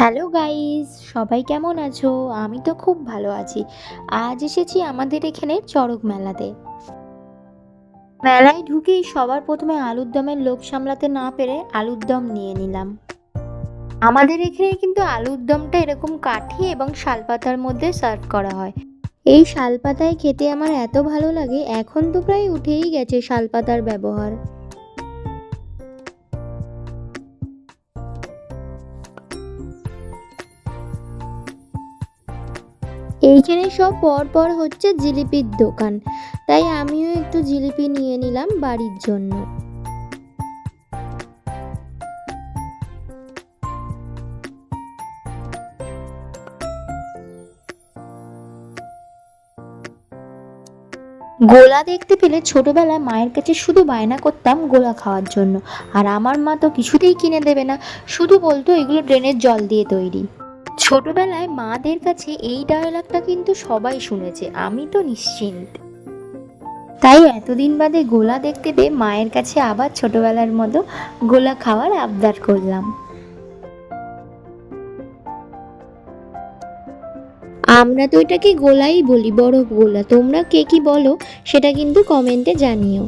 Hello guys, সবাই কেমন আছো? আমি তো খুব ভালো আছি। আজ এসেছি আমাদের এখানে চড়ক মেলাতে। মেলায় ঢুকেই সবার প্রথমে আলুর দমের লোক সামলাতে না পেরে আলুর দম নিয়ে নিলাম। আমাদের এখানে কিন্তু আলুর দমটা এরকম কাঠি এবং শালপাতার মধ্যে সার্ভ করা হয়। এই শালপাতায় খেতে আমার এত ভালো লাগে, এখন তো প্রায় উঠেই গেছে শালপাতার ব্যবহার। এইখানে সব পর পর হচ্ছে জিলিপির দোকান। তাই আমিও একটু জিলিপি নিয়ে নিলাম বাড়ির জন্য। গোলা দেখতে পেলে ছোটবেলায় মায়ের কাছে শুধু বায়না করতাম গোলা খাওয়ার জন্য। আর আমার মা তো কিছুতেই কিনে দেবে না। শুধু বলতো এগুলো ড্রেনের জল দিয়ে তৈরি। ছোটবেলায় মাদের কাছে এই ডায়লগটা কিন্তু সবাই শুনেছে, আমি তো নিশ্চিন্ত। তাই এতদিন বাদে গোলা দেখতে পেয়ে মায়ের কাছে আবার ছোটবেলার মতো গোলা খাওয়ার আবদার করলাম। আমরা তো এটাকে গোলাই বলি বরফ গোলা। তোমরা কে কি বলো, সেটা কিন্তু কমেন্টে জানিও।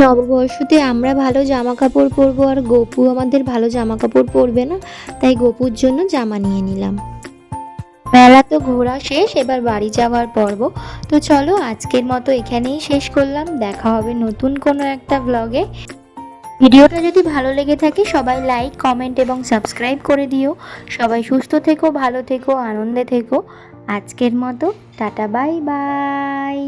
নববর্ষতে আমরা ভালো জামা কাপড় পরবো আর গপু আমাদের ভালো জামা কাপড় পরবে না, তাই গপুর জন্য জামা নিয়ে নিলাম। মেলা তো ঘোরা শেষ, এবার বাড়ি যাওয়ার পর্ব। তো চলো আজকের মতো এখানেই শেষ করলাম, দেখা হবে নতুন কোনো একটা ব্লগে ভিডিওটা যদি ভালো লেগে থাকে সবাই লাইক কমেন্ট এবং সাবস্ক্রাইব করে দিও। সবাই সুস্থ থেকো, ভালো থেকো, আনন্দে থেকো। আজকের মতো, টাটা বাই বাই